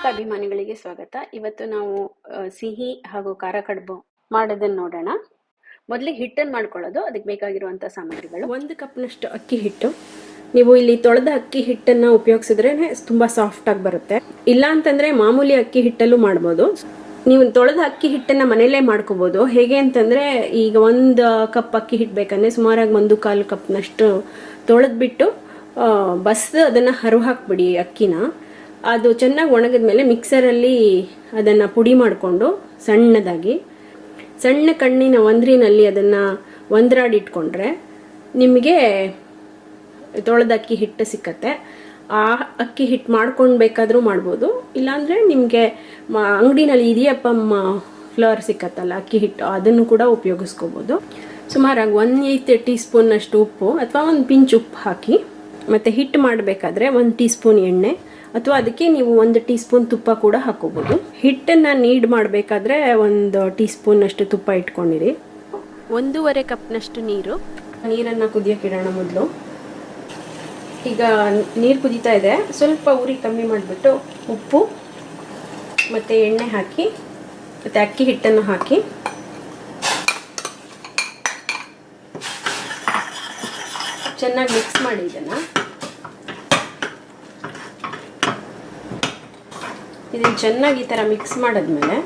ಪಾಕ ಅಭಿಮಾನಿಗಳಿಗೆ ಸ್ವಾಗತ. ಇವತ್ತು ನಾವು ಸಿಹಿ ಹಾಗೂ ಖಾರ ಕಡುಬು ಮಾಡೋದನ್ನ ನೋಡೋಣ. ಮೊದಲಿಗೆ ಹಿಟ್ಟನ್ನು ಮಾಡ್ಕೊಳ್ಳೋದು, ಅದಕ್ಕೆ ಬೇಕಾಗಿರುವಂಥ ಸಾಮಗ್ರಿಗಳು. ಒಂದು ಕಪ್ನಷ್ಟು ಅಕ್ಕಿ ಹಿಟ್ಟು. ನೀವು ಇಲ್ಲಿ ತೊಳೆದ ಅಕ್ಕಿ ಹಿಟ್ಟನ್ನು ಉಪಯೋಗಿಸಿದ್ರೆ ತುಂಬ ಸಾಫ್ಟಾಗಿ ಬರುತ್ತೆ. ಇಲ್ಲ ಅಂತಂದರೆ ಮಾಮೂಲಿ ಅಕ್ಕಿ ಹಿಟ್ಟಲ್ಲೂ ಮಾಡ್ಬೋದು. ನೀವು ತೊಳೆದ ಅಕ್ಕಿ ಹಿಟ್ಟನ್ನು ಮನೆಯಲ್ಲೇ ಮಾಡ್ಕೋಬೋದು. ಹೇಗೆ ಅಂತಂದರೆ ಈಗ ಒಂದು ಕಪ್ ಅಕ್ಕಿ ಹಿಟ್ಟು ಬೇಕಂದ್ರೆ ಸುಮಾರಾಗಿ ಒಂದು ಕಾಲು ಕಪ್ನಷ್ಟು ತೊಳೆದ್ಬಿಟ್ಟು ಬಸ್ದು ಅದನ್ನು ಹರಿವು ಹಾಕ್ಬಿಡಿ ಅಕ್ಕಿನ. ಅದು ಚೆನ್ನಾಗಿ ಒಣಗಿದ ಮೇಲೆ ಮಿಕ್ಸರಲ್ಲಿ ಅದನ್ನು ಪುಡಿ ಮಾಡಿಕೊಂಡು ಸಣ್ಣದಾಗಿ, ಸಣ್ಣ ಕಣ್ಣಿನ ಒಂದ್ರಿನಲ್ಲಿ ಅದನ್ನು ಒಂದ್ರಾಡಿಟ್ಕೊಂಡ್ರೆ ನಿಮಗೆ ತೊಳೆದ ಅಕ್ಕಿ ಹಿಟ್ಟು ಸಿಕ್ಕತ್ತೆ. ಆ ಅಕ್ಕಿ ಹಿಟ್ಟು ಮಾಡ್ಕೊಂಡು ಬೇಕಾದರೂ ಮಾಡ್ಬೋದು. ಇಲ್ಲಾಂದರೆ ನಿಮಗೆ ಅಂಗಡಿನಲ್ಲಿ ಇದೆಯಪ್ಪ ಫ್ಲವರ್ ಸಿಕ್ಕತ್ತಲ್ಲ ಅಕ್ಕಿ ಹಿಟ್ಟು, ಅದನ್ನು ಕೂಡ ಉಪಯೋಗಿಸ್ಕೋಬೋದು. ಸುಮಾರಾಗಿ ಒನ್ ಏಯ್ತ್ ಟೀ ಸ್ಪೂನ್ನಷ್ಟು ಉಪ್ಪು, ಅಥವಾ ಒಂದು ಪಿಂಚ್ ಉಪ್ಪು ಹಾಕಿ. ಮತ್ತು ಹಿಟ್ಟು ಮಾಡಬೇಕಾದ್ರೆ ಒಂದು ಟೀ ಸ್ಪೂನ್ ಎಣ್ಣೆ ಅಥವಾ ಅದಕ್ಕೆ ನೀವು ಒಂದು ಟೀ ಸ್ಪೂನ್ ತುಪ್ಪ ಕೂಡ ಹಾಕೋಬೋದು. ಹಿಟ್ಟನ್ನು ನೀಡ್ ಮಾಡಬೇಕಾದ್ರೆ ಒಂದು ಟೀ ಸ್ಪೂನ್ನಷ್ಟು ತುಪ್ಪ ಇಟ್ಕೊಂಡಿರಿ. ಒಂದೂವರೆ ಕಪ್ನಷ್ಟು ನೀರು. ನೀರನ್ನು ಕುದಿಯೋಕ್ಕಿಡೋಣ ಇಡೋಣ ಮೊದಲು. ಈಗ ನೀರು ಕುದೀತಾ ಇದೆ. ಸ್ವಲ್ಪ ಉರಿ ಕಮ್ಮಿ ಮಾಡಿಬಿಟ್ಟು ಉಪ್ಪು ಮತ್ತು ಎಣ್ಣೆ ಹಾಕಿ ಮತ್ತು ಅಕ್ಕಿ ಹಿಟ್ಟನ್ನು ಹಾಕಿ. ಚೆನ್ನಾಗಿ ಮಿಕ್ಸ್ ಮಾಡಿ ಇದನ್ನು. ಇದನ್ನು ಚೆನ್ನಾಗಿ ಈ ಥರ ಮಿಕ್ಸ್ ಮಾಡಿದ್ಮೇಲೆ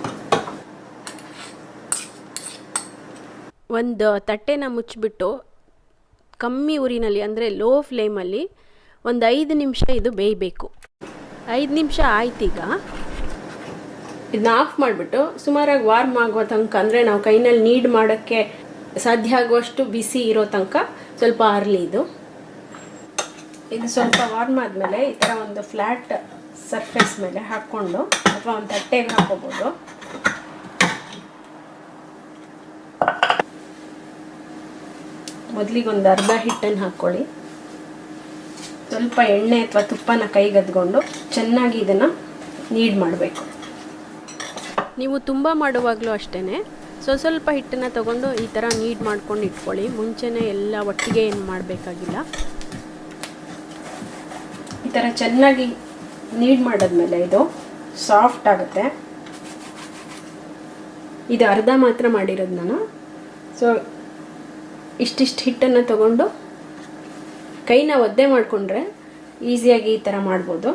ಒಂದು ತಟ್ಟೆನ ಮುಚ್ಚಿಬಿಟ್ಟು ಕಮ್ಮಿ ಉರಿನಲ್ಲಿ, ಅಂದರೆ ಲೋ ಫ್ಲೇಮಲ್ಲಿ ಒಂದು ಐದು ನಿಮಿಷ ಇದು ಬೇಯಬೇಕು. ಐದು ನಿಮಿಷ ಆಯ್ತೀಗ ಇದನ್ನ ಆಫ್ ಮಾಡಿಬಿಟ್ಟು ಸುಮಾರಾಗಿ ವಾರ್ಮ್ ಆಗೋ ತನಕ, ಅಂದರೆ ನಾವು ಕೈನಲ್ಲಿ ನೀಡ್ ಮಾಡೋಕ್ಕೆ ಸಾಧ್ಯ ಆಗುವಷ್ಟು ಬಿಸಿ ಇರೋ ತನಕ ಸ್ವಲ್ಪ ಆರಲಿ ಇದು. ಇದು ಸ್ವಲ್ಪ ವಾರ್ಮ್ ಆದಮೇಲೆ ಈ ಥರ ಒಂದು ಫ್ಲ್ಯಾಟ್ ಸರ್ಫೇಸ್ ಮೇಲೆ ಹಾಕ್ಕೊಂಡು ಅಥವಾ ಒಂದು ತಟ್ಟೆಗೆ ಹಾಕೋಬೋದು ಮೊದಲಿಗೆ ಒಂದು ಅರ್ಧ ಹಿಟ್ಟನ್ನು ಹಾಕ್ಕೊಳ್ಳಿ. ಸ್ವಲ್ಪ ಎಣ್ಣೆ ಅಥವಾ ತುಪ್ಪನ ಕೈಗದ್ಕೊಂಡು ಚೆನ್ನಾಗಿ ಇದನ್ನು ನೀಡ್ ಮಾಡಬೇಕು. ನೀವು ತುಂಬ ಮಾಡುವಾಗಲೂ ಅಷ್ಟೇ ಸ್ವಲ್ಪ ಸ್ವಲ್ಪ ಹಿಟ್ಟನ್ನು ತಗೊಂಡು ಈ ಥರ ನೀಡ್ ಮಾಡ್ಕೊಂಡು ಇಟ್ಕೊಳ್ಳಿ. ಮುಂಚೆನೇ ಎಲ್ಲ ಒಟ್ಟಿಗೆ ಏನು ಮಾಡಬೇಕಾಗಿಲ್ಲ. ಈ ಥರ ಚೆನ್ನಾಗಿ ನೀಡ್ ಮಾಡಿದ್ಮೇಲೆ ಇದು ಸಾಫ್ಟ್ ಆಗುತ್ತೆ. ಇದು ಅರ್ಧ ಮಾತ್ರ ಮಾಡಿರೋದು ನಾನು. ಸೊ ಇಷ್ಟಿಷ್ಟು ಹಿಟ್ಟನ್ನು ತಗೊಂಡು ಕೈನ ಒದ್ದೆ ಮಾಡಿಕೊಂಡ್ರೆ ಈಸಿಯಾಗಿ ಈ ಥರ ಮಾಡ್ಬೋದು.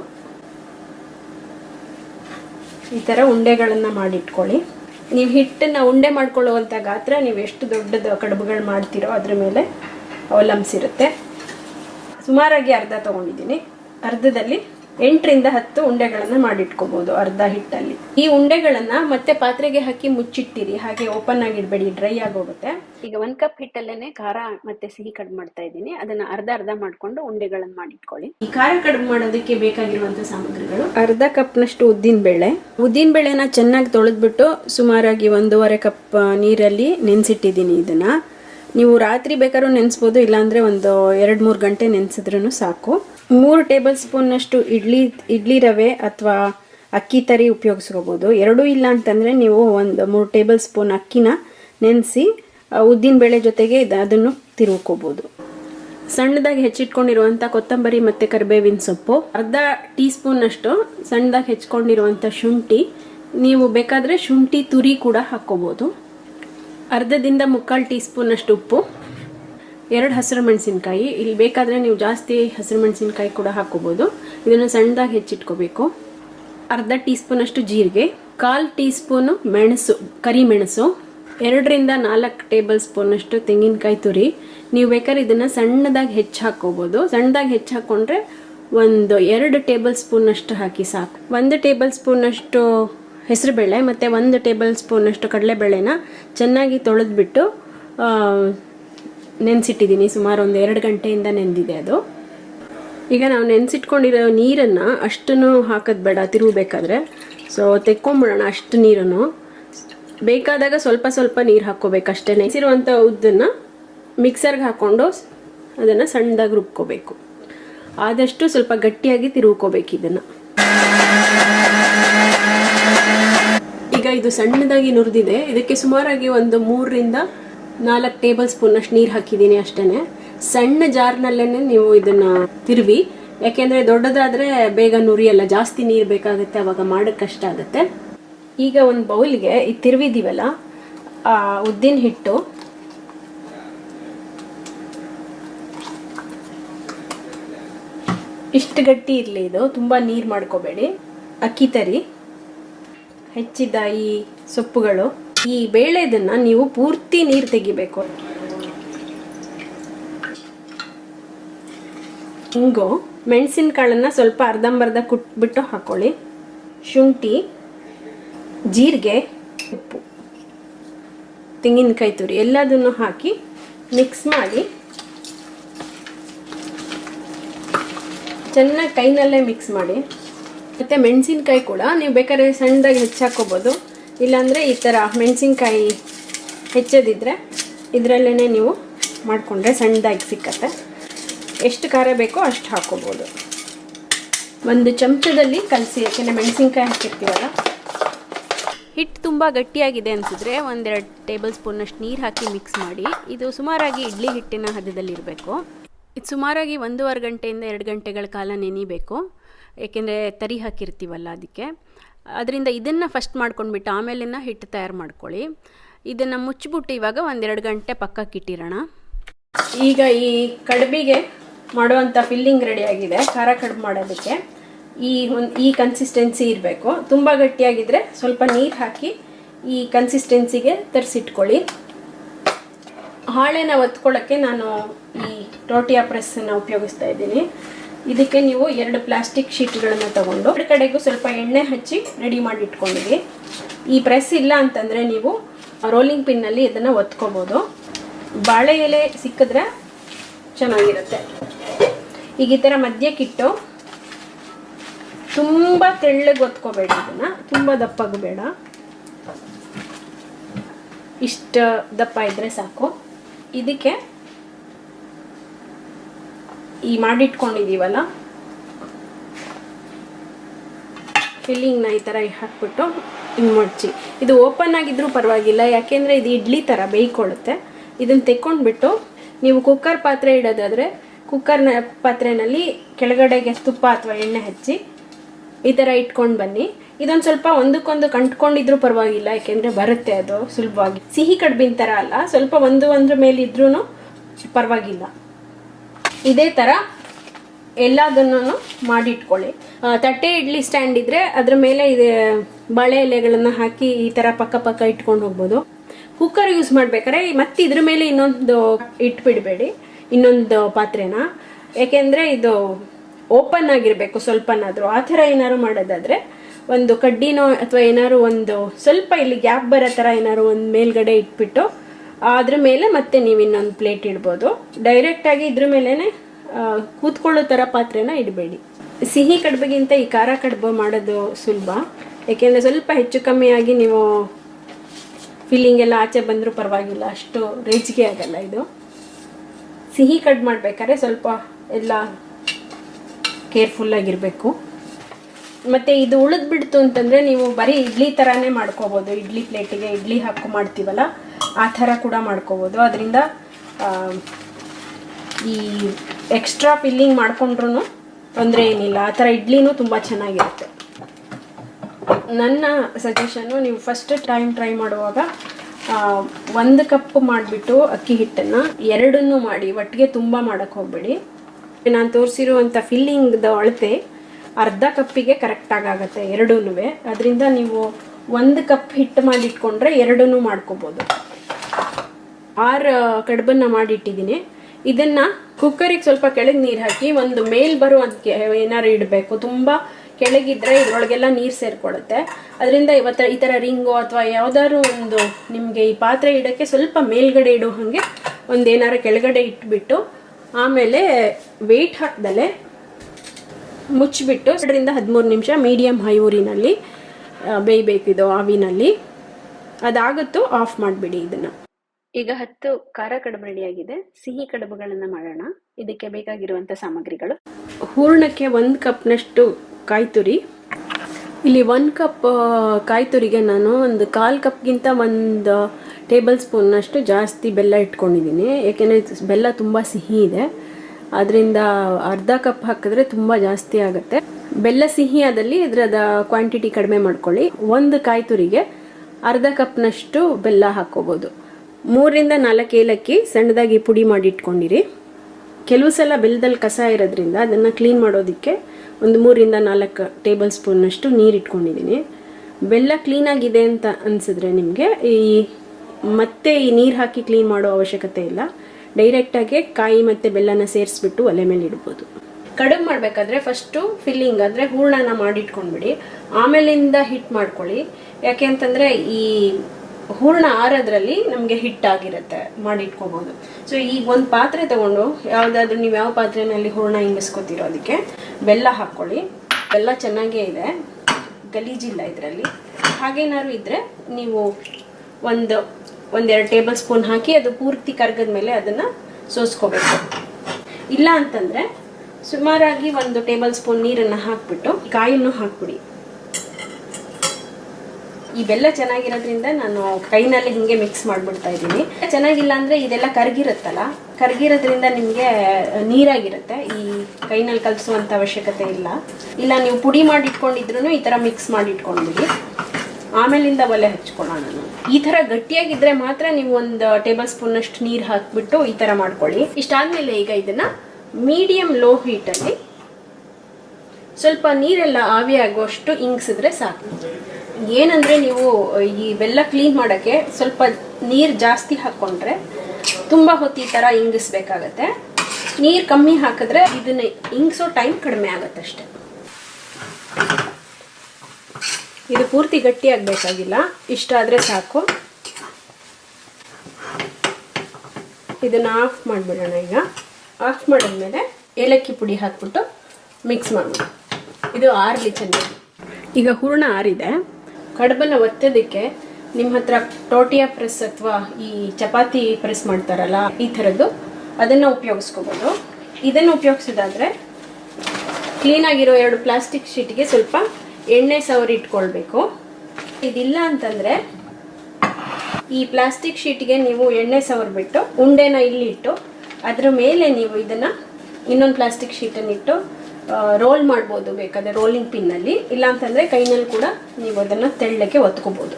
ಈ ಥರ ಉಂಡೆಗಳನ್ನು ಮಾಡಿಟ್ಕೊಳ್ಳಿ. ನೀವು ಹಿಟ್ಟನ್ನು ಉಂಡೆ ಮಾಡ್ಕೊಳ್ಳುವಂಥ ಗಾತ್ರ ನೀವು ಎಷ್ಟು ದೊಡ್ಡದು ಕಡುಬುಗಳು ಮಾಡ್ತೀರೋ ಅದ್ರ ಮೇಲೆ ಅವಲಂಬಿಸಿರುತ್ತೆ. ಸುಮಾರಾಗಿ ಅರ್ಧ ತೊಗೊಂಡಿದ್ದೀನಿ. ಅರ್ಧದಲ್ಲಿ ಎಂಟರಿಂದ ಹತ್ತು ಉಂಡೆಗಳನ್ನು ಮಾಡಿಟ್ಕೋಬಹುದು ಅರ್ಧ ಹಿಟ್ಟಲ್ಲಿ. ಈ ಉಂಡೆಗಳನ್ನ ಮತ್ತೆ ಪಾತ್ರೆಗೆ ಹಾಕಿ ಮುಚ್ಚಿಟ್ಟಿರಿ. ಹಾಗೆ ಓಪನ್ ಆಗಿಡ್ಬೇಡಿ ಡ್ರೈ ಆಗೋಗುತ್ತೆ. ಈಗ ಒಂದ್ ಕಪ್ ಹಿಟ್ಟಲ್ಲೇನೆ ಖಾರ ಮತ್ತೆ ಸಿಹಿ ಕಡ್ಬು ಮಾಡ್ತಾ ಇದ್ದೀನಿ. ಅದನ್ನ ಅರ್ಧ ಅರ್ಧ ಮಾಡ್ಕೊಂಡು ಉಂಡೆಗಳನ್ನ ಮಾಡಿಟ್ಕೊಳ್ಳಿ. ಈ ಖಾರ ಕಡ್ಬು ಮಾಡೋದಕ್ಕೆ ಬೇಕಾಗಿರುವಂತ ಸಾಮಗ್ರಿಗಳು? ಅರ್ಧ ಕಪ್ನಷ್ಟು ಉದ್ದಿನ ಬೇಳೆ. ಉದ್ದಿನ ಬೇಳೆನ ಚೆನ್ನಾಗಿ ತೊಳೆದ್ಬಿಟ್ಟು ಸುಮಾರಾಗಿ ಒಂದೂವರೆ ಕಪ್ ನೀರಲ್ಲಿ ನೆನೆಸಿಟ್ಟಿದ್ದೀನಿ ಇದನ್ನ. ನೀವು ರಾತ್ರಿ ಬೇಕಾದ್ರೂ ನೆನೆಸ್ಬೋದು ಇಲ್ಲಾಂದ್ರೆ ಒಂದು ಎರಡು ಮೂರು ಗಂಟೆ ನೆನೆಸಿದ್ರೂ ಸಾಕು. ಮೂರು ಟೇಬಲ್ ಸ್ಪೂನ್ನಷ್ಟು ಇಡ್ಲಿ ಇಡ್ಲಿ ರವೆ ಅಥವಾ ಅಕ್ಕಿ ತರಿ ಉಪಯೋಗಿಸ್ಕೋಬೋದು. ಎರಡೂ ಇಲ್ಲ ಅಂತಂದರೆ ನೀವು ಒಂದು ಮೂರು ಟೇಬಲ್ ಸ್ಪೂನ್ ಅಕ್ಕಿನ ನೆನೆಸಿ ಉದ್ದಿನ ಬೇಳೆ ಜೊತೆಗೆ ಅದನ್ನು ತಿರುವುಕೋಬೋದು ಸಣ್ಣದಾಗಿ ಹೆಚ್ಚಿಟ್ಕೊಂಡಿರುವಂಥ ಕೊತ್ತಂಬರಿ ಮತ್ತು ಕರಿಬೇವಿನ ಸೊಪ್ಪು. ಅರ್ಧ ಟೀ ಸ್ಪೂನ್ನಷ್ಟು ಸಣ್ಣದಾಗಿ ಹೆಚ್ಕೊಂಡಿರುವಂಥ ಶುಂಠಿ. ನೀವು ಬೇಕಾದರೆ ಶುಂಠಿ ತುರಿ ಕೂಡ ಹಾಕ್ಕೋಬೋದು. ಅರ್ಧದಿಂದ ಮುಕ್ಕಾಲು ಟೀ ಸ್ಪೂನಷ್ಟು ಉಪ್ಪು. ಎರಡು ಹಸಿರು ಮೆಣಸಿನ್ಕಾಯಿ. ಇಲ್ಲಿ ಬೇಕಾದರೆ ನೀವು ಜಾಸ್ತಿ ಹಸಿರು ಮೆಣಸಿನ್ಕಾಯಿ ಕೂಡ ಹಾಕ್ಕೋಬೋದು ಇದನ್ನು ಸಣ್ಣದಾಗಿ ಹೆಚ್ಚಿಟ್ಕೋಬೇಕು. ಅರ್ಧ ಟೀ ಸ್ಪೂನಷ್ಟು ಜೀರಿಗೆ, ಕಾಲು ಟೀ ಸ್ಪೂನು ಮೆಣಸು ಕರಿಮೆಣಸು ಎರಡರಿಂದ ನಾಲ್ಕು ಟೇಬಲ್ ಸ್ಪೂನಷ್ಟು ತೆಂಗಿನಕಾಯಿ ತುರಿ. ನೀವು ಬೇಕಾದ್ರೆ ಇದನ್ನು ಸಣ್ಣದಾಗಿ ಹೆಚ್ಚು ಹಾಕ್ಕೋಬೋದು ಸಣ್ಣದಾಗಿ ಹೆಚ್ಚು ಹಾಕ್ಕೊಂಡ್ರೆ ಒಂದು ಎರಡು ಟೇಬಲ್ ಸ್ಪೂನಷ್ಟು ಹಾಕಿ ಸಾಕು. ಒಂದು ಟೇಬಲ್ ಸ್ಪೂನಷ್ಟು ಹೆಸರುಬೇಳೆ, ಮತ್ತು ಒಂದು ಟೇಬಲ್ ಸ್ಪೂನಷ್ಟು ಕಡಲೆಬೇಳೆನ ಚೆನ್ನಾಗಿ ತೊಳೆದ್ಬಿಟ್ಟು ನೆನೆಸಿಟ್ಟಿದ್ದೀನಿ. ಸುಮಾರು ಒಂದು ಎರಡು ಗಂಟೆಯಿಂದ ನೆಂದಿದೆ ಅದು. ಈಗ ನಾವು ನೆನೆಸಿಟ್ಕೊಂಡಿರೋ ನೀರನ್ನು ಅಷ್ಟನ್ನು ಹಾಕೋದು ಬೇಡ, ತಿರುಗಬೇಕಾದ್ರೆ. ಸೊ ತೆಕ್ಕೊಂಬಿಡೋಣ ಅಷ್ಟು ನೀರನ್ನು. ಬೇಕಾದಾಗ ಸ್ವಲ್ಪ ಸ್ವಲ್ಪ ನೀರು ಹಾಕ್ಕೋಬೇಕಷ್ಟೇ ನೆನೆಸಿರುವಂಥ ಉದ್ದನ್ನು ಮಿಕ್ಸರ್ಗೆ ಹಾಕ್ಕೊಂಡು ಅದನ್ನು ಸಣ್ಣದಾಗಿ ರುಬ್ಕೋಬೇಕು. ಆದಷ್ಟು ಸ್ವಲ್ಪ ಗಟ್ಟಿಯಾಗಿ ತಿರುಗ್ಕೋಬೇಕು ಇದನ್ನು. ಈಗ ಇದು ಸಣ್ಣದಾಗಿ ನುರಿದಿದೆ. ಇದಕ್ಕೆ ಸುಮಾರಾಗಿ ಒಂದು ಮೂರರಿಂದ ನಾಲ್ಕು ಟೇಬಲ್ ಸ್ಪೂನಷ್ಟು ನೀರು ಹಾಕಿದ್ದೀನಿ ಅಷ್ಟೇ ಸಣ್ಣ ಜಾರ್ನಲ್ಲೇ ನೀವು ಇದನ್ನು ತಿರುವಿ. ಯಾಕೆಂದರೆ ದೊಡ್ಡದಾದರೆ ಬೇಗ ನುರಿಯಲ್ಲ, ಜಾಸ್ತಿ ನೀರು ಬೇಕಾಗುತ್ತೆ, ಅವಾಗ ಮಾಡೋಕ್ಕೆ ಕಷ್ಟ ಆಗುತ್ತೆ. ಈಗ ಒಂದು ಬೌಲ್ಗೆ ಈ ತಿರುವಿದೀವಲ್ಲ, ಆ ಉದ್ದಿನ ಹಿಟ್ಟು. ಇಷ್ಟು ಗಟ್ಟಿ ಇರಲಿ ಇದು, ತುಂಬ ನೀರು ಮಾಡ್ಕೋಬೇಡಿ. ಅಕ್ಕಿ ತರಿ. ಹೆಚ್ಚಿದ ಈ ಸೊಪ್ಪುಗಳು. ಈ ಬೇಳೆದನ್ನ ನೀವು ಪೂರ್ತಿ ನೀರು ತೆಗಿಬೇಕು. ಹಿಂಗು ಮೆಣಸಿನಕಾಳನ್ನು ಸ್ವಲ್ಪ ಅರ್ಧಂಬರ್ಧ ಕುಟ್ಬಿಟ್ಟು ಹಾಕೊಳ್ಳಿ. ಶುಂಠಿ, ಜೀರಿಗೆ, ಉಪ್ಪು, ತೆಂಗಿನಕಾಯಿ ತುರಿ ಎಲ್ಲದನ್ನು ಹಾಕಿ ಮಿಕ್ಸ್ ಮಾಡಿ. ಚೆನ್ನಾಗಿ ಕೈನಲ್ಲೇ ಮಿಕ್ಸ್ ಮಾಡಿ. ಮತ್ತು ಮೆಣಸಿನ್ಕಾಯಿ ಕೂಡ ನೀವು ಬೇಕಾದ್ರೆ ಸಣ್ಣದಾಗಿ ಹೆಚ್ಚಾಕೋಬೋದು ಇಲ್ಲಾಂದರೆ ಈ ಥರ ಮೆಣಸಿನ್ಕಾಯಿ ಹೆಚ್ಚದಿದ್ದರೆ ಇದರಲ್ಲೇ ನೀವು ಮಾಡಿಕೊಂಡ್ರೆ ಸಣ್ಣದಾಗಿ ಸಿಕ್ಕತ್ತೆ. ಎಷ್ಟು ಖಾರ ಬೇಕೋ ಅಷ್ಟು ಹಾಕೋಬೋದು. ಒಂದು ಚಮಚದಲ್ಲಿ ಕಲಸಿ ಯಾಕೆಂದರೆ ಮೆಣಸಿನ್ಕಾಯಿ ಹಾಕಿರ್ತೀವಲ್ಲ? ಹಿಟ್ಟು ತುಂಬ ಗಟ್ಟಿಯಾಗಿದೆ ಅನಿಸಿದ್ರೆ ಒಂದೆರಡು ಟೇಬಲ್ ಸ್ಪೂನಷ್ಟು ನೀರು ಹಾಕಿ ಮಿಕ್ಸ್ ಮಾಡಿ. ಇದು ಸುಮಾರಾಗಿ ಇಡ್ಲಿ ಹಿಟ್ಟಿನ ಹದದಲ್ಲಿರಬೇಕು. ಇದು ಸುಮಾರಾಗಿ ಒಂದೂವರೆ ಗಂಟೆಯಿಂದ ಎರಡು ಗಂಟೆಗಳ ಕಾಲ ನೆನಿಬೇಕು. ಏಕೆಂದರೆ ತರಿ ಹಾಕಿರ್ತೀವಲ್ಲ ಅದಕ್ಕೆ. ಅದರಿಂದ ಇದನ್ನು ಫಸ್ಟ್ ಮಾಡ್ಕೊಂಡ್ಬಿಟ್ಟು ಆಮೇಲೆ ಹಿಟ್ಟು ತಯಾರು ಮಾಡ್ಕೊಳ್ಳಿ. ಇದನ್ನು ಮುಚ್ಚಿಬಿಟ್ಟು ಇವಾಗ ಒಂದೆರಡು ಗಂಟೆ ಪಕ್ಕಕ್ಕೆ ಇಟ್ಟಿರೋಣ. ಈಗ ಈ ಕಡುಬಿಗೆ ಮಾಡುವಂಥ ಫಿಲ್ಲಿಂಗ್ ರೆಡಿಯಾಗಿದೆ ಖಾರ ಕಡುಬು ಮಾಡೋದಕ್ಕೆ. ಈ ಒಂದು ಈ ಕನ್ಸಿಸ್ಟೆನ್ಸಿ ಇರಬೇಕು. ತುಂಬ ಗಟ್ಟಿಯಾಗಿದ್ದರೆ ಸ್ವಲ್ಪ ನೀರು ಹಾಕಿ ಈ ಕನ್ಸಿಸ್ಟೆನ್ಸಿಗೆ ತರಿಸಿಟ್ಕೊಳ್ಳಿ. ಹಾಳೆನ ಒತ್ಕೊಳ್ಳೋಕ್ಕೆ ನಾನು ಈ ಟೋಟಿಯಾ ಪ್ರೆಸ್ಸನ್ನು ಉಪಯೋಗಿಸ್ತಾ ಇದ್ದೀನಿ. ಇದಕ್ಕೆ ನೀವು ಎರಡು ಪ್ಲಾಸ್ಟಿಕ್ ಶೀಟ್ಗಳನ್ನು ತಗೊಂಡು ಎರಡು ಕಡೆಗೂ ಸ್ವಲ್ಪ ಎಣ್ಣೆ ಹಚ್ಚಿ ರೆಡಿ ಮಾಡಿ ಇಟ್ಕೊಂಡಿರಿ. ಈ ಪ್ರೆಸ್ ಇಲ್ಲ ಅಂತಂದರೆ ನೀವು ರೋಲಿಂಗ್ ಪಿನ್ನಲ್ಲಿ ಇದನ್ನು ಒತ್ಕೋಬೋದು. ಬಾಳೆ ಎಲೆ ಸಿಕ್ಕಿದ್ರೆ ಚೆನ್ನಾಗಿರುತ್ತೆ. ಈಗ ಈ ಥರ ಮಧ್ಯಕ್ಕಿಟ್ಟು ತುಂಬ ತೆಳ್ಳಗೆ ಒತ್ಕೋಬೇಡ ಇದನ್ನು. ತುಂಬ ದಪ್ಪಗೂ ಬೇಡ. ಇಷ್ಟು ದಪ್ಪ ಇದ್ದರೆ ಸಾಕು. ಇದಕ್ಕೆ ಈ ಮಾಡಿಟ್ಕೊಂಡಿದ್ದೀವಲ್ಲ? ಫಿಲ್ಲಿಂಗ್ನ ಈ ಥರ ಹಾಕ್ಬಿಟ್ಟು ಹಿಂಗೆ ಮಡ್ಚಿ ಇದು ಓಪನ್ ಆಗಿದ್ರೂ ಪರವಾಗಿಲ್ಲ, ಯಾಕೆಂದರೆ ಇದು ಇಡ್ಲಿ ಥರ ಬೇಯ್ಕೊಳ್ಳುತ್ತೆ. ಇದನ್ನು ತೆಕ್ಕೊಂಡ್ಬಿಟ್ಟು ನೀವು ಕುಕ್ಕರ್ ಪಾತ್ರೆ ಇಡೋದಾದರೆ ಕುಕ್ಕರ್ನ ಪಾತ್ರೆನಲ್ಲಿ ಕೆಳಗಡೆಗೆ ತುಪ್ಪ ಅಥವಾ ಎಣ್ಣೆ ಹಚ್ಚಿ ಈ ಥರ ಇಟ್ಕೊಂಡು ಬನ್ನಿ. ಇದೊಂದು ಸ್ವಲ್ಪ ಒಂದಕ್ಕೊಂದು ಕಂಟ್ಕೊಂಡಿದ್ರೂ ಪರವಾಗಿಲ್ಲ, ಯಾಕೆಂದರೆ ಬರುತ್ತೆ ಅದು ಸುಲಭವಾಗಿ. ಸಿಹಿ ಕಡ್ಬಿನ ಥರ ಅಲ್ಲ, ಸ್ವಲ್ಪ ಒಂದು ಒಂದ್ರ ಮೇಲೆ ಇದ್ರೂ ಪರವಾಗಿಲ್ಲ. ಇದೇ ಥರ ಎಲ್ಲದನ್ನು ಮಾಡಿಟ್ಕೊಳ್ಳಿ. ತಟ್ಟೆ ಇಡ್ಲಿ ಸ್ಟ್ಯಾಂಡ್ ಇದ್ರೆ ಅದ್ರ ಮೇಲೆ ಇದೆ ಬಾಳೆ ಎಲೆಗಳನ್ನು ಹಾಕಿ ಈ ಥರ ಪಕ್ಕ ಪಕ್ಕ ಇಟ್ಕೊಂಡು ಹೋಗ್ಬೋದು. ಕುಕ್ಕರ್ ಯೂಸ್ ಮಾಡ್ಬೇಕಾದ್ರೆ ಮತ್ತೆ ಇದ್ರ ಮೇಲೆ ಇನ್ನೊಂದು ಇಟ್ಬಿಡಬೇಡಿ. ಇನ್ನೊಂದು ಪಾತ್ರೆನ. ಯಾಕೆಂದರೆ ಇದು ಓಪನ್ ಆಗಿರಬೇಕು ಸ್ವಲ್ಪನಾದರೂ. ಆ ಥರ ಏನಾದ್ರು ಮಾಡೋದಾದರೆ ಒಂದು ಕಡ್ಡಿನೋ ಅಥವಾ ಏನಾದ್ರು ಒಂದು ಸ್ವಲ್ಪ ಇಲ್ಲಿ ಗ್ಯಾಪ್ ಬರೋ ಥರ ಏನಾದ್ರು ಒಂದು ಮೇಲ್ಗಡೆ ಇಟ್ಬಿಟ್ಟು ಅದ್ರ ಮೇಲೆ ಮತ್ತೆ ನೀವು ಇನ್ನೊಂದು ಪ್ಲೇಟ್ ಇಡ್ಬೋದು. ಡೈರೆಕ್ಟಾಗಿ ಇದ್ರ ಮೇಲೇ ಕೂತ್ಕೊಳ್ಳೋ ಥರ ಪಾತ್ರೆನ ಇಡಬೇಡಿ. ಸಿಹಿ ಕಡುಬಿಗಿಂತ ಈ ಖಾರ ಕಡುಬು ಮಾಡೋದು ಸುಲಭ. ಏಕೆಂದರೆ ಸ್ವಲ್ಪ ಹೆಚ್ಚು ಕಮ್ಮಿ ಆಗಿ ನೀವು ಫಿಲ್ಲಿಂಗ್ ಎಲ್ಲ ಆಚೆ ಬಂದರೂ ಪರವಾಗಿಲ್ಲ, ಅಷ್ಟು ರೇಜಿಗೆ ಆಗಲ್ಲ ಇದು. ಸಿಹಿ ಕಡ್ ಮಾಡ್ಬೇಕಾದ್ರೆ ಸ್ವಲ್ಪ ಎಲ್ಲ ಕೇರ್ಫುಲ್ಲಾಗಿರಬೇಕು ಮತ್ತು ಇದು ಉಳಿದ್ಬಿಡ್ತು ಅಂತಂದರೆ ನೀವು ಬರೀ ಇಡ್ಲಿ ಥರನೇ ಮಾಡ್ಕೋಬೋದು. ಇಡ್ಲಿ ಪ್ಲೇಟಿಗೆ ಇಡ್ಲಿ ಹಾಕು ಮಾಡ್ತೀವಲ್ಲ. ಆ ಥರ ಕೂಡ ಮಾಡ್ಕೋಬೋದು. ಅದರಿಂದ ಈ ಎಕ್ಸ್ಟ್ರಾ ಫಿಲ್ಲಿಂಗ್ ಮಾಡ್ಕೊಂಡ್ರೂ ತೊಂದರೆ ಏನಿಲ್ಲ. ಆ ಥರ ಇಡ್ಲಿನೂ ತುಂಬ ಚೆನ್ನಾಗಿರುತ್ತೆ. ನನ್ನ ಸಜೆಷನ್ನು ನೀವು ಫಸ್ಟ್ ಟೈಮ್ ಟ್ರೈ ಮಾಡುವಾಗ ಒಂದು ಕಪ್ ಮಾಡಿಬಿಟ್ಟು ಅಕ್ಕಿ ಹಿಟ್ಟನ್ನು ಎರಡನ್ನೂ ಮಾಡಿ, ಒಟ್ಟಿಗೆ ತುಂಬ ಮಾಡೋಕ್ಕೆ ಹೋಗಬೇಡಿ. ನಾನು ತೋರಿಸಿರುವಂಥ ಫಿಲ್ಲಿಂಗ್ದ ಅಳತೆ ಅರ್ಧ ಕಪ್ಪಿಗೆ ಕರೆಕ್ಟಾಗಿ ಆಗುತ್ತೆ ಎರಡೂ ಅದರಿಂದ ನೀವು ಒಂದು ಕಪ್ ಹಿಟ್ಟು ಮಾಡಿಟ್ಕೊಂಡ್ರೆ ಎರಡನ್ನೂ ಮಾಡ್ಕೋಬೋದು. ಆರು ಕಡುಬನ್ನು ಮಾಡಿಟ್ಟಿದ್ದೀನಿ. ಇದನ್ನ ಕುಕ್ಕರಿಗೆ ಸ್ವಲ್ಪ ಕೆಳಗೆ ನೀರು ಹಾಕಿ ಒಂದು ಮೇಲ್ ಬರುವಂತೆ ಏನಾರು ಇಡಬೇಕು. ತುಂಬ ಕೆಳಗಿದ್ರೆ ಇದರೊಳಗೆಲ್ಲ ನೀರು ಸೇರಿಕೊಳ್ಳುತ್ತೆ ಅದರಿಂದ ಇವತ್ತು ಈ ಥರ ರಿಂಗು ಅಥವಾ ಯಾವುದಾದ್ರು ಒಂದು ನಿಮಗೆ ಈ ಪಾತ್ರೆ ಇಡೋಕ್ಕೆ ಸ್ವಲ್ಪ ಮೇಲ್ಗಡೆ ಇಡೋ ಹಾಗೆ ಒಂದು ಕೆಳಗಡೆ ಇಟ್ಬಿಟ್ಟು ಆಮೇಲೆ ವೆಯ್ಟ್ ಹಾಕ್ದಲೆ ಮುಚ್ಚಿಬಿಟ್ಟು ಎರಡರಿಂದ ಹದಿಮೂರು ನಿಮಿಷ ಮೀಡಿಯಮ್ ಹೈ ಊರಿನಲ್ಲಿ ಬೇಯಬೇಕಿದು ಆವಿನಲ್ಲಿ. ಅದಾಗುತ್ತೋ ಆಫ್ ಮಾಡಿಬಿಡಿ ಇದನ್ನು. ಈಗ ಹತ್ತು ಖಾರ ಕಡುಬು ರೆಡಿಯಾಗಿದೆ. ಸಿಹಿ ಕಡುಬುಗಳನ್ನು ಮಾಡೋಣ. ಇದಕ್ಕೆ ಬೇಕಾಗಿರುವಂಥ ಸಾಮಗ್ರಿಗಳು. ಹೂರ್ಣಕ್ಕೆ ಒಂದು ಕಪ್ನಷ್ಟು ಕಾಯಿ ತುರಿ ಇಲ್ಲಿ ಒಂದು ಕಪ್ ಕಾಯಿ ತುರಿಗೆ ನಾನು ಒಂದು ಕಾಲು ಕಪ್ಗಿಂತ ಒಂದು ಟೇಬಲ್ ಸ್ಪೂನ್ನಷ್ಟು ಜಾಸ್ತಿ ಬೆಲ್ಲ ಇಟ್ಕೊಂಡಿದ್ದೀನಿ. ಏಕೆಂದರೆ ಬೆಲ್ಲ ತುಂಬ ಸಿಹಿ ಇದೆ. ಅದರಿಂದ ಅರ್ಧ ಕಪ್ ಹಾಕಿದ್ರೆ ತುಂಬ ಜಾಸ್ತಿ ಆಗುತ್ತೆ. ಬೆಲ್ಲ ಸಿಹಿ ಆದಲ್ಲಿ ಇದರದ ಕ್ವಾಂಟಿಟಿ ಕಡಿಮೆ ಮಾಡ್ಕೊಳ್ಳಿ. ಒಂದು ಕಾಯಿ ತುರಿಗೆ ಅರ್ಧ ಕಪ್ನಷ್ಟು ಬೆಲ್ಲ ಹಾಕ್ಕೋಬೋದು ಮೂರರಿಂದ ನಾಲ್ಕು ಏಲಕ್ಕಿ ಸಣ್ಣದಾಗಿ ಪುಡಿ ಮಾಡಿ ಇಟ್ಕೊಂಡಿರಿ. ಕೆಲವು ಸಲ ಬೆಲ್ಲದಲ್ಲಿ ಕಸ ಇರೋದ್ರಿಂದ ಅದನ್ನು ಕ್ಲೀನ್ ಮಾಡೋದಕ್ಕೆ ಒಂದು ಮೂರಿಂದ ನಾಲ್ಕು ಟೇಬಲ್ ಸ್ಪೂನ್ನಷ್ಟು ನೀರು ಇಟ್ಕೊಂಡಿದ್ದೀನಿ ಬೆಲ್ಲ ಕ್ಲೀನಾಗಿದೆ ಅಂತ ಅನಿಸಿದ್ರೆ ನಿಮಗೆ ಈ ಮತ್ತೆ ಈ ನೀರು ಹಾಕಿ ಕ್ಲೀನ್ ಮಾಡೋ ಅವಶ್ಯಕತೆ ಇಲ್ಲ. ಡೈರೆಕ್ಟಾಗಿ ಕಾಯಿ ಮತ್ತು ಬೆಲ್ಲನ ಸೇರಿಸ್ಬಿಟ್ಟು ಒಲೆ ಮೇಲೆ ಇಡ್ಬೋದು. ಕಡುಬು ಮಾಡಬೇಕಾದ್ರೆ ಫಸ್ಟು ಫಿಲ್ಲಿಂಗ್ ಅಂದರೆ ಹೂರಣನ ಮಾಡಿಟ್ಕೊಂಡ್ಬಿಡಿ ಆಮೇಲಿಂದ ಹಿಟ್ ಮಾಡ್ಕೊಳ್ಳಿ. ಯಾಕೆ ಅಂತಂದರೆ ಈ ಹೂರಣ ಆರೋದ್ರಲ್ಲಿ ನಮಗೆ ಹಿಟ್ಟಾಗಿರುತ್ತೆ ಮಾಡಿಟ್ಕೋಬೋದು. ಸೊ ಈಗ ಒಂದು ಪಾತ್ರೆ ತಗೊಂಡು, ಯಾವುದಾದ್ರೂ ನೀವು ಯಾವ ಪಾತ್ರೆನಲ್ಲಿ ಹೂರಣ ಹಿಂಗಿಸ್ಕೊತೀರೋ ಅದಕ್ಕೆ, ಬೆಲ್ಲ ಹಾಕ್ಕೊಳ್ಳಿ. ಬೆಲ್ಲ ಚೆನ್ನಾಗೇ ಇದೆ. ಗಲೀಜಿಲ್ಲ ಇದರಲ್ಲಿ. ಹಾಗೇನಾದ್ರು ಇದ್ದರೆ ನೀವು ಒಂದು, ಒಂದೆರಡು ಟೇಬಲ್ ಸ್ಪೂನ್ ಹಾಕಿ ಅದು ಪೂರ್ತಿ ಕರ್ಗದ ಮೇಲೆ ಅದನ್ನು ಸೋಸ್ಕೋಬೇಕು. ಇಲ್ಲ ಅಂತಂದರೆ ಸುಮಾರಾಗಿ ಒಂದು ಟೇಬಲ್ ಸ್ಪೂನ್ ನೀರನ್ನು ಹಾಕ್ಬಿಟ್ಟು ಕಾಯನ್ನು ಹಾಕ್ಬಿಡಿ. ಈ ಬೆಲ್ಲ ಚೆನ್ನಾಗಿರೋದ್ರಿಂದ ನಾನು ಕೈನಲ್ಲಿ ಹಿಂಗೆ ಮಿಕ್ಸ್ ಮಾಡ್ಬಿಡ್ತಾ ಇದ್ದೀನಿ. ಚೆನ್ನಾಗಿಲ್ಲ ಅಂದರೆ ಇದೆಲ್ಲ ಕರ್ಗಿರುತ್ತಲ್ಲ, ಕರ್ಗಿರೋದ್ರಿಂದ ನಿಮಗೆ ನೀರಾಗಿರುತ್ತೆ. ಈ ಕೈನಲ್ಲಿ ಕಲಸುವಂಥ ಅವಶ್ಯಕತೆ ಇಲ್ಲ. ಇಲ್ಲ, ನೀವು ಪುಡಿ ಮಾಡಿ ಇಟ್ಕೊಂಡಿದ್ರು ಈ ಥರ ಮಿಕ್ಸ್ ಮಾಡಿ ಆಮೇಲಿಂದ ಒಲೆ ಹಚ್ಕೊಳ್ಳೋಣ ನಾನು. ಈ ಥರ ಗಟ್ಟಿಯಾಗಿದ್ರೆ ಮಾತ್ರ ನೀವು ಒಂದು ಟೇಬಲ್ ಸ್ಪೂನಷ್ಟು ನೀರು ಹಾಕಿಬಿಟ್ಟು ಈ ಥರ ಮಾಡ್ಕೊಳ್ಳಿ. ಇಷ್ಟಾದಮೇಲೆ ಈಗ ಇದನ್ನು ಮೀಡಿಯಂ ಲೋ ಹೀಟಲ್ಲಿ ಸ್ವಲ್ಪ ನೀರೆಲ್ಲ ಆವಿ ಆಗುವಷ್ಟು ಇಂಗಿಸಿದ್ರೆ ಸಾಕು. ಏನಂದ್ರೆ ನೀವು ಈ ಬೆಲ್ಲ ಕ್ಲೀನ್ ಮಾಡೋಕ್ಕೆ ಸ್ವಲ್ಪ ನೀರು ಜಾಸ್ತಿ ಹಾಕ್ಕೊಂಡ್ರೆ ತುಂಬ ಹೊತ್ತು ಈ ಥರ ಇಂಗಿಸ್ಬೇಕಾಗತ್ತೆ. ನೀರು ಕಮ್ಮಿ ಹಾಕಿದ್ರೆ ಇದನ್ನ ಇಂಗಿಸೋ ಟೈಮ್ ಕಡಿಮೆ ಆಗುತ್ತೆ ಅಷ್ಟೆ. ಇದು ಪೂರ್ತಿ ಗಟ್ಟಿ ಆಗಬೇಕಾಗಿಲ್ಲ. ಇಷ್ಟ ಸಾಕು. ಇದನ್ನು ಆಫ್ ಮಾಡಿಬಿಡೋಣ ಈಗ. ಆಫ್ ಮಾಡಿದ್ಮೇಲೆ ಏಲಕ್ಕಿ ಪುಡಿ ಹಾಕ್ಬಿಟ್ಟು ಮಿಕ್ಸ್ ಮಾಡಿ ಇದು ಆರಲಿ ಚೆನ್ನಾಗಿ ಈಗ ಹೂರ್ಣ ಆರಿದೆ. ಕಡುಬನ್ನ ಒತ್ತೋದಕ್ಕೆ ನಿಮ್ಮ ಹತ್ರ ಟೋಟಿಯಾ ಪ್ರೆಸ್ ಅಥವಾ ಈ ಚಪಾತಿ ಪ್ರೆಸ್ ಮಾಡ್ತಾರಲ್ಲ, ಈ ಥರದ್ದು, ಅದನ್ನು ಉಪಯೋಗಿಸ್ಕೋಬೋದು. ಇದನ್ನು ಉಪಯೋಗಿಸೋದಾದ್ರೆ ಕ್ಲೀನಾಗಿರೋ ಎರಡು ಪ್ಲಾಸ್ಟಿಕ್ ಶೀಟ್ಗೆ ಸ್ವಲ್ಪ ಎಣ್ಣೆ ಸವರಿ ಇಟ್ಕೊಳ್ಬೇಕು. ಇದಿಲ್ಲ ಅಂತಂದರೆ, ಈ ಪ್ಲಾಸ್ಟಿಕ್ ಶೀಟ್ಗೆ ನೀವು ಎಣ್ಣೆ ಸವರ್ಬಿಟ್ಟು, ಉಂಡೆನ ಇಲ್ಲಿಟ್ಟು, ಅದರ ಮೇಲೆ ನೀವು ಇದನ್ನು ಇನ್ನೊಂದು ಪ್ಲಾಸ್ಟಿಕ್ ಶೀಟನ್ನು ಇಟ್ಟು ರೋಲ್ ಮಾಡ್ಬೋದು ಬೇಕಾದ್ರೆ ರೋಲಿಂಗ್ ಪಿನ್ನಲ್ಲಿ ಇಲ್ಲ ಅಂತಂದರೆ ಕೈನಲ್ಲಿ ಕೂಡ ನೀವು ಅದನ್ನು ತೆಳ್ಳಕ್ಕೆ ಒತ್ಕೋಬೋದು.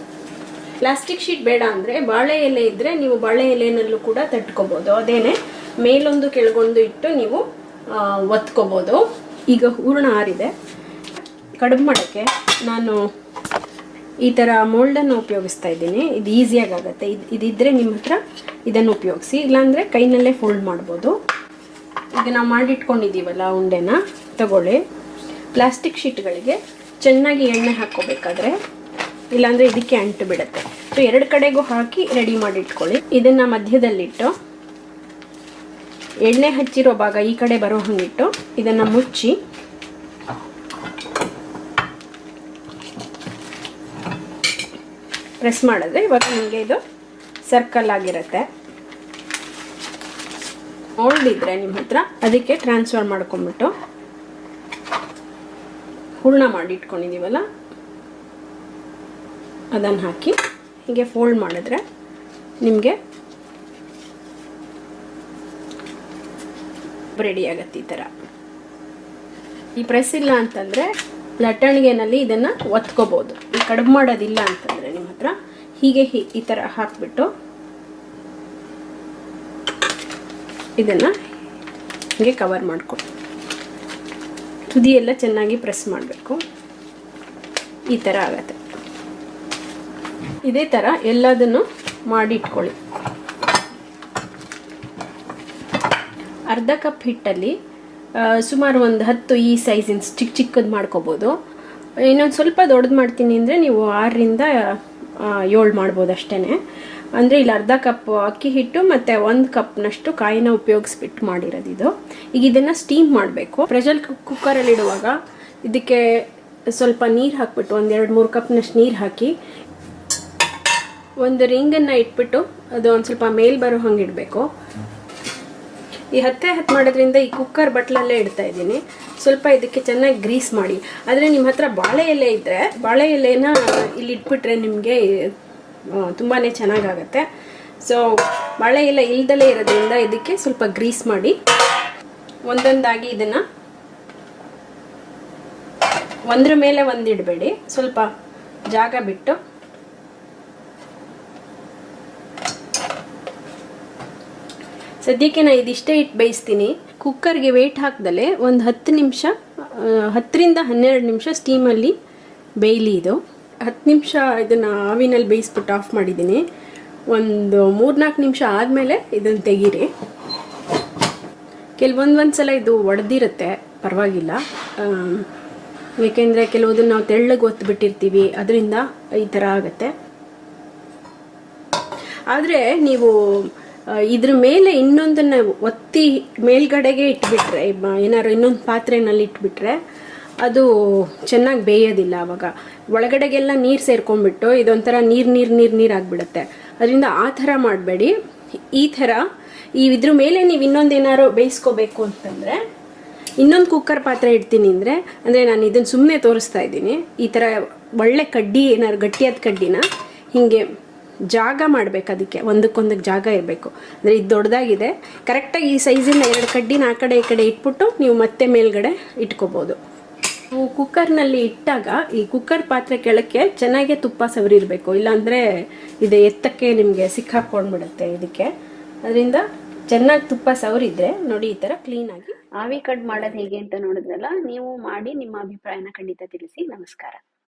ಪ್ಲಾಸ್ಟಿಕ್ ಶೀಟ್ ಬೇಡ ಅಂದರೆ ಬಾಳೆ ಎಲೆ ಇದ್ದರೆ ನೀವು ಬಾಳೆ ಎಲೆನಲ್ಲೂ ಕೂಡ ತಟ್ಕೋಬೋದು. ಅದೇನೆ ಮೇಲೊಂದು ಕೆಳಗೊಂದು ಇಟ್ಟು ನೀವು ಒತ್ಕೋಬೋದು. ಈಗ ಹೂರ್ಣ ಆರಿದೆ. ಕಡಿಮೆ ಮಾಡೋಕ್ಕೆ ನಾನು ಈ ಥರ ಮೋಲ್ಡನ್ನು ಉಪಯೋಗಿಸ್ತಾ ಇದ್ದೀನಿ. ಇದು ಈಸಿಯಾಗಿ ಆಗುತ್ತೆ ಇದು ಇದಿದ್ದರೆ ನಿಮ್ಮ ಹತ್ರ ಇದನ್ನು ಉಪಯೋಗಿಸಿ. ಇಲ್ಲಾಂದರೆ ಕೈನಲ್ಲೇ ಫೋಲ್ಡ್ ಮಾಡ್ಬೋದು. ಈಗ ನಾವು ಮಾಡಿಟ್ಕೊಂಡಿದ್ದೀವಲ್ಲ ಉಂಡೆನ ತಗೊಳ್ಳಿ. ಪ್ಲಾಸ್ಟಿಕ್ ಶೀಟ್ಗಳಿಗೆ ಚೆನ್ನಾಗಿ ಎಣ್ಣೆ ಹಾಕ್ಕೋಬೇಕಾದ್ರೆ, ಇಲ್ಲಾಂದರೆ ಇದಕ್ಕೆ ಅಂಟು ಬಿಡುತ್ತೆ. ಸೊ ಎರಡು ಕಡೆಗೂ ಹಾಕಿ ರೆಡಿ ಮಾಡಿ ಇಟ್ಕೊಳ್ಳಿ. ಇದನ್ನು ಮಧ್ಯದಲ್ಲಿಟ್ಟು, ಎಣ್ಣೆ ಹಚ್ಚಿರೋ ಭಾಗ ಈ ಕಡೆ ಬರೋ ಹಂಗಿಟ್ಟು ಇದನ್ನು ಮುಚ್ಚಿ ಪ್ರೆಸ್ ಮಾಡಿದ್ರೆ ಇವಾಗ ನಿಮಗೆ ಇದು ಸರ್ಕಲ್ ಆಗಿರುತ್ತೆ. ಮೋಲ್ಡ್ ಇದ್ರೆ ನಿಮ್ಮ ಹತ್ರ ಅದಕ್ಕೆ ಟ್ರಾನ್ಸ್ಫರ್ ಮಾಡ್ಕೊಂಬಿಟ್ಟು ಹೂರ್ಣ ಮಾಡಿ ಇಟ್ಕೊಂಡಿದ್ದೀವಲ್ಲ ಅದನ್ನು ಹಾಕಿ ಹೀಗೆ ಫೋಲ್ಡ್ ಮಾಡಿದ್ರೆ ನಿಮಗೆ ರೆಡಿ ಆಗತ್ತೆ ಈ ಥರ ಈ ಪ್ರೆಸ್ ಇಲ್ಲ ಅಂತಂದರೆ ಲಟ್ಟಣಿಗೆನಲ್ಲಿ ಇದನ್ನು ಒತ್ಕೋಬೋದು. ಈ ಕಡುಬು ಮಾಡೋದಿಲ್ಲ ಅಂತಂದರೆ ನಿಮ್ಮ ಹತ್ರ ಹೀಗೆ ಈ ಥರ ಹಾಕಿಬಿಟ್ಟು ಇದನ್ನು ಹೀಗೆ ಕವರ್ ಮಾಡ್ಕೊಂಡು ತುದಿ ಎಲ್ಲ ಚೆನ್ನಾಗಿ ಪ್ರೆಸ್ ಮಾಡಬೇಕು. ಈ ಥರ ಆಗತ್ತೆ. ಇದೇ ಥರ ಎಲ್ಲದನ್ನು ಮಾಡಿ ಇಟ್ಕೊಳ್ಳಿ ಅರ್ಧ ಕಪ್ ಹಿಟ್ಟಲ್ಲಿ ಸುಮಾರು ಒಂದು ಹತ್ತು ಈ ಸೈಜಿನ ಚಿಕ್ಕ ಚಿಕ್ಕದು ಮಾಡ್ಕೋಬೋದು. ಇನ್ನೊಂದು ಸ್ವಲ್ಪ ದೊಡ್ಡದು ಮಾಡ್ತೀನಿ ಅಂದರೆ ನೀವು ಆರರಿಂದ ಏಳು ಮಾಡ್ಬೋದು ಅಷ್ಟೇ ಅಂದರೆ ಇಲ್ಲಿ ಅರ್ಧ ಕಪ್ ಅಕ್ಕಿ ಹಿಟ್ಟು ಮತ್ತು ಒಂದು ಕಪ್ನಷ್ಟು ಕಾಯಿನ ಉಪಯೋಗಿಸ್ಬಿಟ್ಟು ಮಾಡಿರೋದು ಇದು. ಈಗ ಇದನ್ನು ಸ್ಟೀಮ್ ಮಾಡಬೇಕು. ಪ್ರೆಷರ್ ಕುಕ್ಕರಲ್ಲಿ ಇಡುವಾಗ ಇದಕ್ಕೆ ಸ್ವಲ್ಪ ನೀರು ಹಾಕ್ಬಿಟ್ಟು ಒಂದು ಎರಡು ಮೂರು ಕಪ್ನಷ್ಟು ನೀರು ಹಾಕಿ ಒಂದು ರಿಂಗನ್ನು ಇಟ್ಬಿಟ್ಟು ಅದು ಒಂದು ಸ್ವಲ್ಪ ಮೇಲ್ ಬರೋ ಹಂಗೆ ಇಡಬೇಕು. ಈ ಹತ್ತೆ ಹತ್ತು ಮಾಡೋದ್ರಿಂದ ಈ ಕುಕ್ಕರ್ ಬಟ್ಲಲ್ಲೇ ಇಡ್ತಾ ಇದ್ದೀನಿ. ಸ್ವಲ್ಪ ಇದಕ್ಕೆ ಚೆನ್ನಾಗಿ ಗ್ರೀಸ್ ಮಾಡಿ. ಆದರೆ ನಿಮ್ಮ ಹತ್ರ ಬಾಳೆ ಎಲೆ ಇದ್ದರೆ ಬಾಳೆ ಎಲೆನ ಇಲ್ಲಿ ಇಟ್ಬಿಟ್ರೆ ನಿಮಗೆ ತುಂಬಾ ಚೆನ್ನಾಗಾಗತ್ತೆ. ಸೊ ಮಳೆ ಎಲ್ಲ ಇಲ್ದಲೇ ಇರೋದ್ರಿಂದ ಇದಕ್ಕೆ ಸ್ವಲ್ಪ ಗ್ರೀಸ್ ಮಾಡಿ, ಒಂದೊಂದಾಗಿ ಇದನ್ನ ಒಂದ್ರ ಮೇಲೆ ಒಂದಿಡಬೇಡಿ. ಸ್ವಲ್ಪ ಜಾಗ ಬಿಟ್ಟು ಸದ್ಯಕ್ಕೆ ನಾನು ಇದಿಷ್ಟೇ ಇಟ್ಟು ಬೇಯಿಸ್ತೀನಿ. ಕುಕ್ಕರ್ಗೆ ವೇಟ್ ಹಾಕ್ದಲೆ ಒಂದು ಹತ್ತು ನಿಮಿಷ ಹತ್ತರಿಂದ ಹನ್ನೆರಡು ನಿಮಿಷ ಸ್ಟೀಮಲ್ಲಿ ಬೇಯಲಿ ಇದು. ಹತ್ತು ನಿಮಿಷ ಇದನ್ನು ಆವಿನಲ್ಲಿ ಬೇಯಿಸ್ಬಿಟ್ಟು ಆಫ್ ಮಾಡಿದ್ದೀನಿ. ಒಂದು ಮೂರ್ನಾಲ್ಕು ನಿಮಿಷ ಆದಮೇಲೆ ಇದನ್ನು ತೆಗೀರಿ. ಕೆಲವೊಂದೊಂದು ಸಲ ಇದು ಒಡೆದಿರುತ್ತೆ, ಪರವಾಗಿಲ್ಲ. ಏಕೆಂದರೆ ಕೆಲವೊಂದನ್ನು ನಾವು ತೆಳ್ಳಗೆ ಒತ್ತು ಬಿಟ್ಟಿರ್ತೀವಿ ಅದರಿಂದ ಈ ಥರ ಆಗುತ್ತೆ. ಆದರೆ ನೀವು ಇದ್ರ ಮೇಲೆ ಇನ್ನೊಂದನ್ನು ಒತ್ತಿ ಮೇಲ್ಗಡೆಗೆ ಇಟ್ಬಿಟ್ರೆ ಏನಾದ್ರು ಇನ್ನೊಂದು ಪಾತ್ರೆನಲ್ಲಿ ಇಟ್ಬಿಟ್ರೆ ಅದು ಚೆನ್ನಾಗಿ ಬೇಯೋದಿಲ್ಲ ಅವಾಗ. ಒಳಗಡೆಗೆಲ್ಲ ನೀರು ಸೇರ್ಕೊಂಡ್ಬಿಟ್ಟು ಇದೊಂಥರ ನೀರು ನೀರು ನೀರು ನೀರು ಆಗಿಬಿಡುತ್ತೆ. ಅದರಿಂದ ಆ ಥರ ಮಾಡಬೇಡಿ. ಈ ಥರ ಈ ಇದ್ರ ಮೇಲೆ ನೀವು ಇನ್ನೊಂದೇನಾರು ಬೇಯಿಸ್ಕೋಬೇಕು ಅಂತಂದರೆ, ಇನ್ನೊಂದು ಕುಕ್ಕರ್ ಪಾತ್ರೆ ಇಡ್ತೀನಿ ಅಂದರೆ ಅಂದರೆ ನಾನು ಇದನ್ನು ಸುಮ್ಮನೆ ತೋರಿಸ್ತಾ ಇದ್ದೀನಿ. ಈ ಥರ ಒಳ್ಳೆ ಕಡ್ಡಿ ಏನಾದ್ರು ಗಟ್ಟಿಯಾದ ಕಡ್ಡಿನ ಹೀಗೆ ಜಾಗ ಮಾಡಬೇಕು ಅದಕ್ಕೆ. ಒಂದಕ್ಕೊಂದಕ್ಕೆ ಜಾಗ ಇರಬೇಕು. ಅಂದರೆ ಇದು ದೊಡ್ಡದಾಗಿದೆ ಕರೆಕ್ಟಾಗಿ ಈ ಸೈಜಿನ ಎರಡು ಕಡ್ಡಿನ ಆ ಕಡೆ, ಈ ಕಡೆ ಇಟ್ಬಿಟ್ಟು ನೀವು ಮತ್ತೆ ಮೇಲ್ಗಡೆ ಇಟ್ಕೋಬೋದು. ಕುಕ್ಕರ್ನಲ್ಲಿ ಇಟ್ಟಾಗ ಈ ಕುಕ್ಕರ್ ಪಾತ್ರೆ ಕೆಳಕ್ಕೆ ಚೆನ್ನಾಗೆ ತುಪ್ಪ ಸವರಿರಬೇಕು. ಇಲ್ಲಾಂದರೆ ಇದು ಎತ್ತಕ್ಕೆ ನಿಮಗೆ ಸಿಕ್ಕಾಕೊಂಡ್ಬಿಡುತ್ತೆ ಇದಕ್ಕೆ. ಅದರಿಂದ ಚೆನ್ನಾಗಿ ತುಪ್ಪ ಸವರಿದ್ರೆ ನೋಡಿ ಈ ಥರ ಕ್ಲೀನಾಗಿ ಆವಿ ಕಟ್ ಮಾಡೋದು ಹೇಗೆ ಅಂತ ನೋಡಿದ್ರಲ್ಲ, ನೀವು ಮಾಡಿ ನಿಮ್ಮ ಅಭಿಪ್ರಾಯನ ಖಂಡಿತ ತಿಳಿಸಿ. ನಮಸ್ಕಾರ.